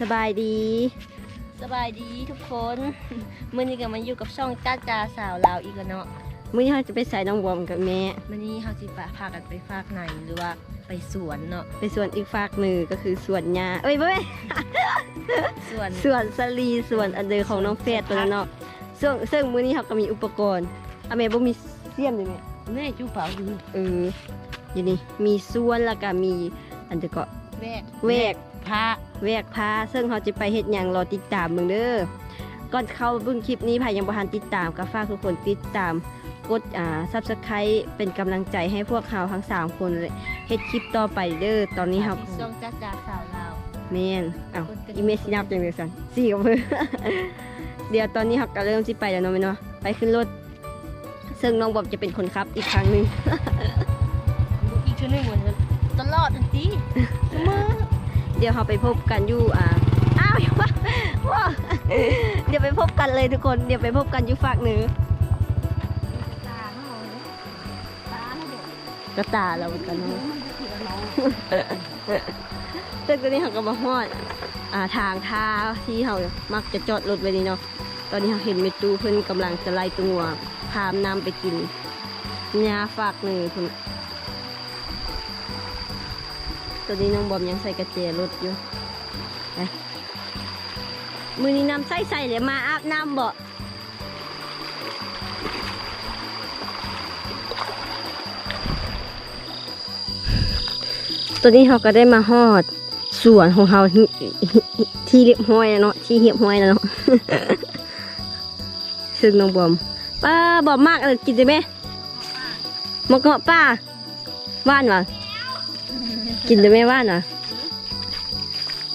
สบายดี สบายดีทุกคนมื่อนี้ก็มาอยู่กับช่องจ้าจาสาวลาวอีกแล้วเนาะมื้อนี้เราจะไปใส่น้องบอมกับแม่มื่อนี้เฮาสิพากันไปฝากไหนหรือว่าไปสวนเนาะไปสวนอีกฝากหนึ่งก็คือสวนหญ้าเอ้ยบ่แม่สวนสวนสลีสวนอันเดอร์ของน้องเฟสตัวนั้นเนาะซึ่งซึ่งมื้อนี้เราก็มีอุปกรณ์อะแม่บ่มีเสียมเลยแม่แม่จูเปล่าอยู่เอออยู่นี่มีสวนแล้วก็มีอันเดอร์ก็แวกแวกพระ แวกพาซึ่งเขาจะไปเฮ็ดหยังรอติดตามเบิ่งเด้อก่อนเข้าเบิ่งคลิปนี้ใครยังบ่ทันติดตามก็ฝากทุกคนติดตามกดอ่า Subscribe เป็นกำลังใจให้พวกเราทั้งสามคนเลยเฮ็ดคลิปต่อไปเด้อตอนนี้เราที่ช่องจ้าจาสาวลาวแม่นอ้าวอีเมจนับจังเลยสันสี่กับมือเดี๋ยวตอนนี้เราก็เริ่มสิไปแล้วเนาะแม่เนาะไปขึ้นรถซึ่งน้องบอมจะเป็นคนขับอีกครั้งหนึงอีกชั่วหนึงเหมือนกันตลอดทันทีเสมอ เดี๋ยวเราไปพบกันอยู่อ่าอ้าวว้าเดี๋ยวไปพบกันเลยทุกคน เดี๋ยวไปพบกันอยู่ฝากหนึ่งตาเนาะตาเนาะเด็กระตาเรากันเนาะมันจะถือเราซึ่ตอนนี้เราก็มาฮอดอ่าทางท่าที่เรามักจะจอดรถไว้นี่เนาะ ตอนนี้เราเห็นเมตูเพิ่นกำลังจะไล่ตัวพามน้ำไปกินยาฝากหนึ่งคุณ ตอนนี้น้องบอมยังใส่กระเจรถอยู่ไปมือนี้น้ำใส่ใส่เลยมาอาบน้ำบ่ตอนนี้เราก็ได้มาฮอดสวนของเราที่ที่เรียบห้อยแล้วเนาะที่เหียบห้อยแล้วเนาะซึ่งน้องบอมป้าบอมมากเลยกินได้ไหมมะเกาะป้าว่านวะ กินได้ไหมว่านวะ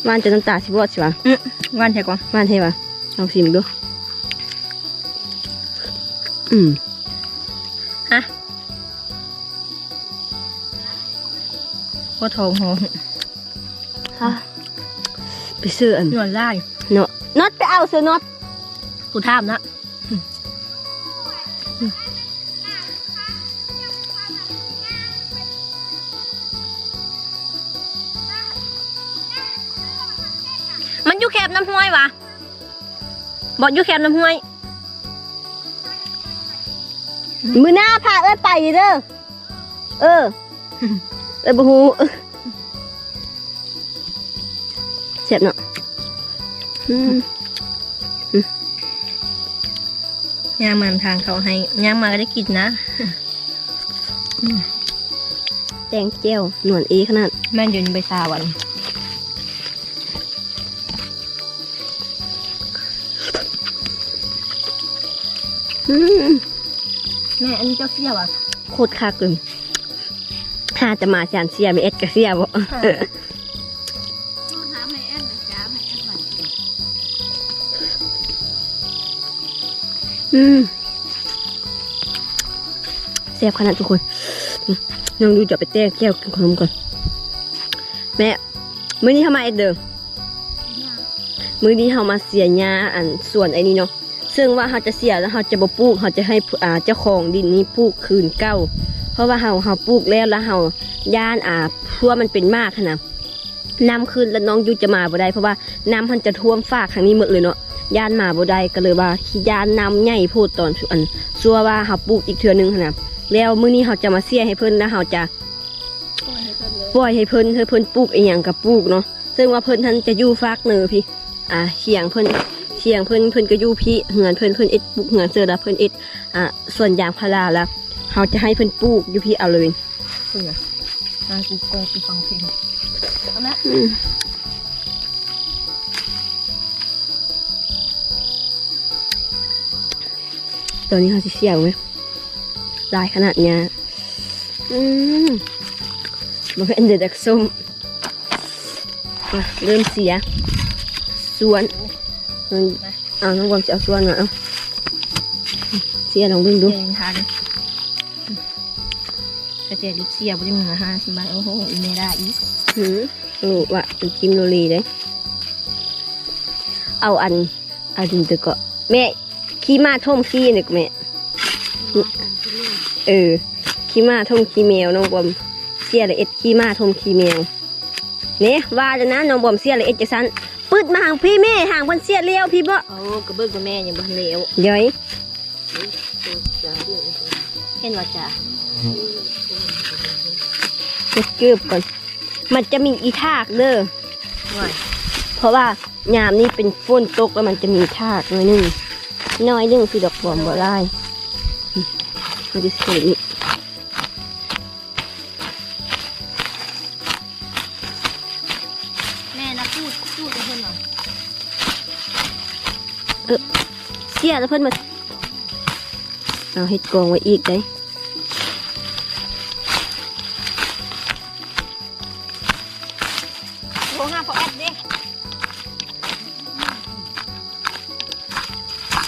ว่านจนน้ำตาสิบวดสิวะวันใช่กว่าว่านเทวะลองชิมดู อืมฮะก็ทองหอฮะไปซื้ออันหนวดไล่เนาะน็อตไปเอาเสือน็อตกูทามนะ บอกอยู่แคบน้ำห้วย มือหน้าพาเอ้ยไปเด้อ เออ เอ้ยบูฮูเสียบเนาะอืมย่างมันทางเขาให้ย่างมาก็ได้กินนะ แตงเจียวหนวดเอขนาดแม่นอยู่ในใบซาวัน แม่อันนี้เจ้าเสียวอะโคตรคักเลยถ้าจะมาจานเสียไม่เอ็ดกะเสียบ่หาไม่แอนจ้าไม่แอนหน่อยอืมเสียบขนาดทุกคนอืมน้องดูจะไปแต้แก้วกินขนมก่อนแม่มื้อนี้เข้ามาเอ็ดเดิมมื้อนี้เรามาเสียหญ้าอันส่วนไอ้นี้เนาะ ซึ่งว่าเราจะเสียแล้วเราจะบ่ปลูกเราจะให้อ่าเจ้าของดินนี้ปลูกคืนเก้า เพราะว่าเราเราปลูกแล้วแล้วเราย่านอ่าเพราะวมันเป็นมากขนาดน้ำขึ้นแล้วน้องยูจะมาบ่ได้เพราะว่าน้ำมันจะท่วมฝากทางนี้หมดเลยเนาะย่านมาบ่ได้ก็เลยว่าขี้ย่านน้ำใหญ่โพูดตอนอันซัวว่าเราปลูกอีกเทื่อนึงขนาดแล้วมื้อนี้เราจะมาเสียให้เพิ่นแล้วเราจะปล่อยให้เพิ่นให้เพิ่นปลูกอีหยังกับปลูกเนาะซึ่งว่าเพิ่นท่านจะอยู่ฝากเนอพี่ อ่าเขียงเพิ่น เขียงเพิ่นเพิ่นก็อยู่พี่เหือนเพิ่นเพิ่นเอ็ดปลูกเหือนเสือแล้วเพิ่นเอ็ดอ่าส่วนยางพาราแล้วเขาจะให้เพิ่นปลูกอยู่พี่เอาเลยเสือมากูกงกูฟังเพลงเอาละอืมตอนนี้เขาจะเสียงไหมลายขนาดเนี้ยอืมมันเป็นเด็กส้มอะเริ่มเสียส่วน อืมเอาน้องบอมจะเอาส่วนมาเอาเสียลองเบิ่งดูเดินทางกระเจี๊ยบลูกเสียบริมือห้าสิบบาทโอ้โหอีเมได้อีกหืมโอ้ว่ะเป็นกิมโรลีเลยเอาอันอันเดยวก็แม่ขี้มาท่มขี้เนี่ยก็แม่เออขี้มาท่มขี้แมวน้องบอมเสียละเอ็ดขี้มาท่มขี้แมวเนี่ยว่าจะนะน้องบอมเสียละเอ็ดจะสั้น ปึดมาหางพี่แม่หางเพิ่นเสียเลี้ยวพี่บ่โอ้กระเบื้องกับแม่ยังบ่ทันเหลวย้อยเห็นว่าจ้าเก็บเกือบก่อน มันจะมีอีทากเด้อว่าเพราะว่ายามนี้เป็นฝนตกแล้วมันจะมีทากหน่อยหนึงน้อยหนึงคือดอกบอมบ่ได้อืมมันจะเสียนี่ เสียแล้วเพิ่นมาเอาเฮ็ดกองไว้อีกได้โทรหาพ่อแอดเด้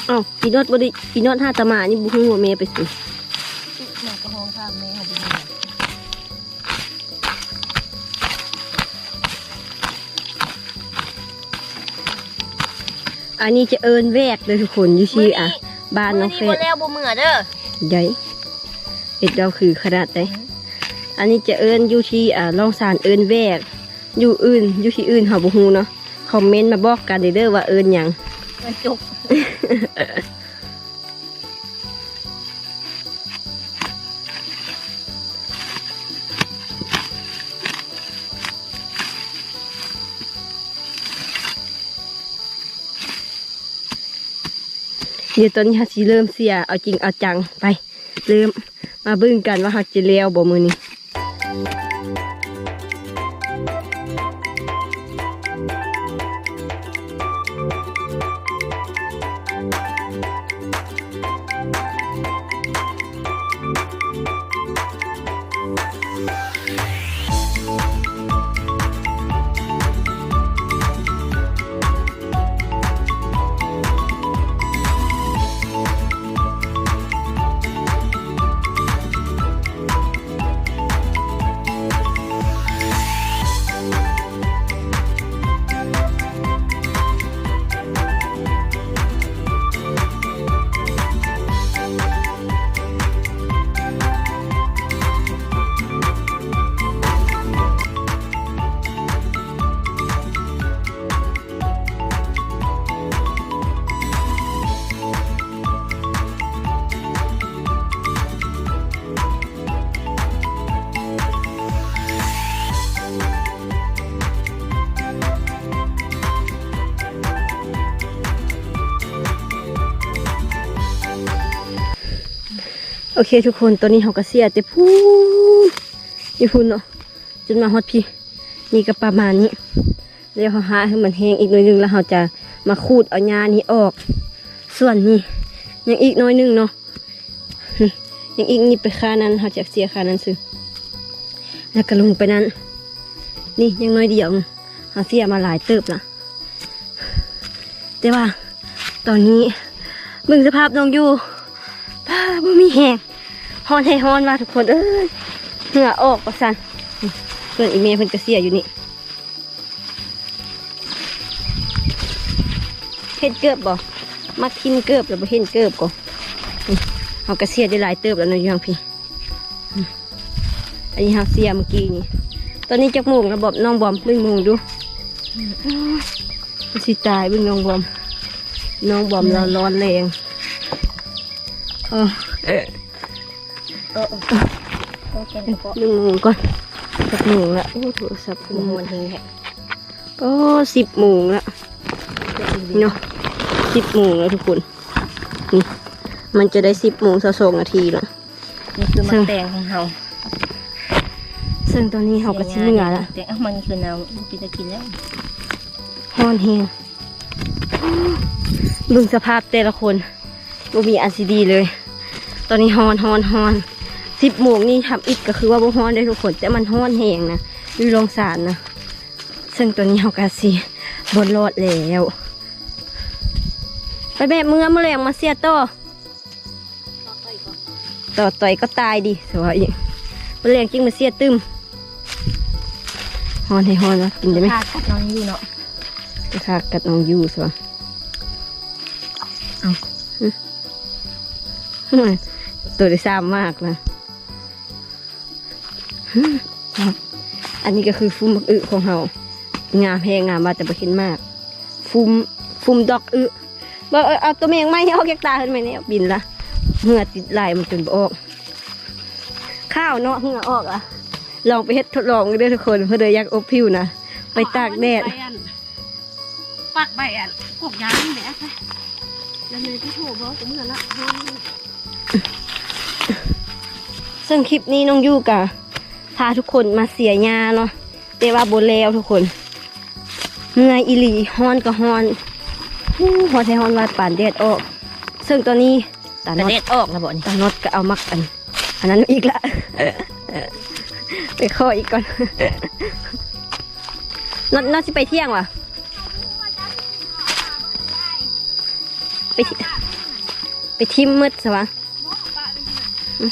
เอ้าอีนอดบ่ได้อีนอดห้าตะหมานี่บ่ฮู้ว่าแม่ไปสิ อันนี้จะเอิ้นแวกเลยทุกคนอยู่ที่อะ บ้านน้องเฟมื้สบ่แล้วบ่เมื่อเด้อใหญ่เอ็ดเราคือขนาดไหนอันนี้จะเอิ้นอยู่ที่อ่าลองสารเอิ้นแวกอยู่อื่นอยู่ที่อื่นเฮาบ่ฮู้เนาะคอมเมนต์มาบอกกันเด้อว่าเอิ้นหยังเงินจุก ดี๋ยวตอนนี้เฮาสิเริ่มเสียเอาจริงเอาจังไป เริ่มมาบึ้งกันว่าหักจะเลี้ยวบ่มือนี้ โอเคทุกคนตอนนี้เฮาก็เสียแต่พูนอยู่พูนเนาะจนมาฮอดพี่นี่ก็ประมาณนี้เดี๋ยวเขาหาให้มันแห้งอีกหน่อยหนึงแล้วเราจะมาขูดเอาหญ้านี้ออก ส่วนนี้ยังอีกน้อยหนึงเนาะนี่ยังอีกนี่ไปค่านั้นเขาจะเสียค่านั้นซื้อแล้วก็ลงไปนั้น นี่ยังน้อยเดียวเขาเสียมาหลายเติบละแต่ว่า ตอนนี้เบิ่งสภาพน้องอยู่ มีแหงฮอนให้ฮอนว่าทุกคนเอ้ยเหงื่อออกประสันนี่ส่วนอีเมลเพิ่นก็เสียอยู่นี่เห็นเกือบบ่มักทิมเกือบแล้วบ่เห็นเกือบก็เขาก็เสียได้หลายเติบแล้วนะอยู่ทางพี่อันนี้เขาเสียเมื่อกี้นี่ ตอนนี้จักโมงระบบน้องบอมเบิ่งโมงดูสิตายเบิ่งน้องบอม น้องบอมเราร้อนแรงเออ เออเออโอเคนะพ่อหนึ่งโมงก่อนจักโมงละโอ้โทรศัพท์คุเพิ่ณนมหมวดลเฮงแฮะโอ้สิบโมงละเนาะสิบโมงแล้วทุกคนนี่มันจะได้สิบโมงสองสองนาทีแล้วนี่คือมันแตงของเฮาซึ่งตอนนี้เขาก็ชิ้นเหนือละแต่เอะมันคือน้ำกินจะกินแล้วฮ้อนแฮงบึงสภาพแต่ละคนบ่มีอันซีดีเลย ตอนนี้ฮอนฮอนฮอนสิบโมงนี่ทำอิดก็คือว่าบ่ฮอนได้ทุกคนแต่มันฮอนแหงนะอยู่โรงสารนะซึ่งตัวนี้เขาก็สิบนรอดแล้วไปแบบเมื่อเมื่อแรงมาเสียต่อต่อต่อยก็ตายดิสวยเมื่อแรงจริงมาเสียตึมฮอนให้ฮอนวะกินได้ไหมพากัดน้องอยู่เนาะไปค่ะกัดน้องยูสวะเอาหึหึ ตัวได้ซ้ำมากนะหึเอาอันนี้ก็คือฟุ้มบักอึของเรางามแพงงามมาแต่บ่เห็นมาก ฟุมฟุมดอกอึบ่เออเอาตัวเมงไม้ออกจากตาขึ้นมาเนี่ยบินละเหงื่อติดไหลมันจนบ่ออก ข้าวเนาะเหงื่อออกอะลองไปเฮ็ดทดลองดูเด้อทุกคนเพื่อเดยอยากอบผิวนะไปตากแดดไปอันปักใบอันกบยางนี่แหละไปแล้วเลยที่โถบอกกับเมื่อละ ซึ่งคลิปนี้น้องยูกะพาทุกคนมาเสียยาเนาะแต่ว่าโบแล้วทุกคนเมื่อยอีหลีฮอนก็ฮอนฮอนใช้ฮอนวาดป่านแดดออก ซึ่งตอนนี้ตาแต่เดดออกนะบอนี่ตาน็อตก็เอามักอัน อันนั้นอีกละไปข้ออีกก่อนนอตน็อตสิไปเที่ยงวะไปไปทิมมืดสวะอืม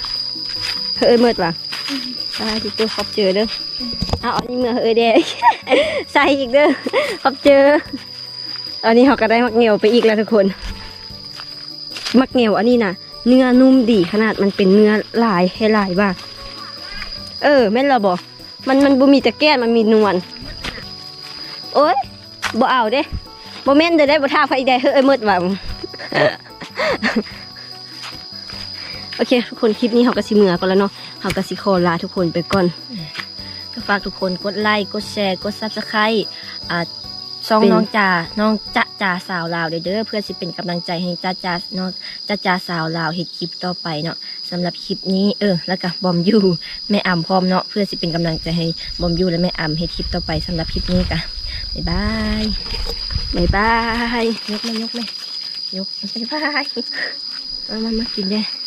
เฮ้ยมืดวะตายที่ตัวขอบเจอเด้อเอาอันนี้เมื่อเฮ้ยเด้ใส่อีกเด้อขอบเจออันนี้เขาก็ได้มักเหนียวไปอีกแล้วทุกคน มักเหนียวอันนี้นะเนื้อนุ่มดีขนาดมันเป็นเนื้อลายให้ลายบ้างเออแม่นเราบอกมันมันบ่มีแต่แก้นมันมีนวลโอ้ยบ่เอาเด้บ่แม่นเด้อได้บ่ท่าไฟได้เฮ้ยมืดว่ะ โอเค ทุกคนคลิปนี้เขาก็สิเมือก่อนแล้วเนาะเขาก็สิขอลาทุกคนไปก่อนก็ฝากทุกคนกดไลค์กดแชร์กดซับสไครต์อ่าซองเป็นน้องจ่าน้องจ่าจ่าสาวลาวเด้อเด้อเพื่อสิเป็นกำลังใจให้จ่าจ่าน้องจ่าจ่าสาวลาวเฮ็ดคลิปต่อไปเนาะสำหรับคลิปนี้เออแล้วก็บอมยูแม่อ่ำพร้อมเนาะเพื่อสิเป็นกำลังใจให้บอมยูและแม่อ่ำเฮ็ดคลิปต่อไปสำหรับคลิปนี้ก็บ๊ายบายบ๊ายบายยกเลยยกเลยยกบ๊ายบายมามามากินเด้อ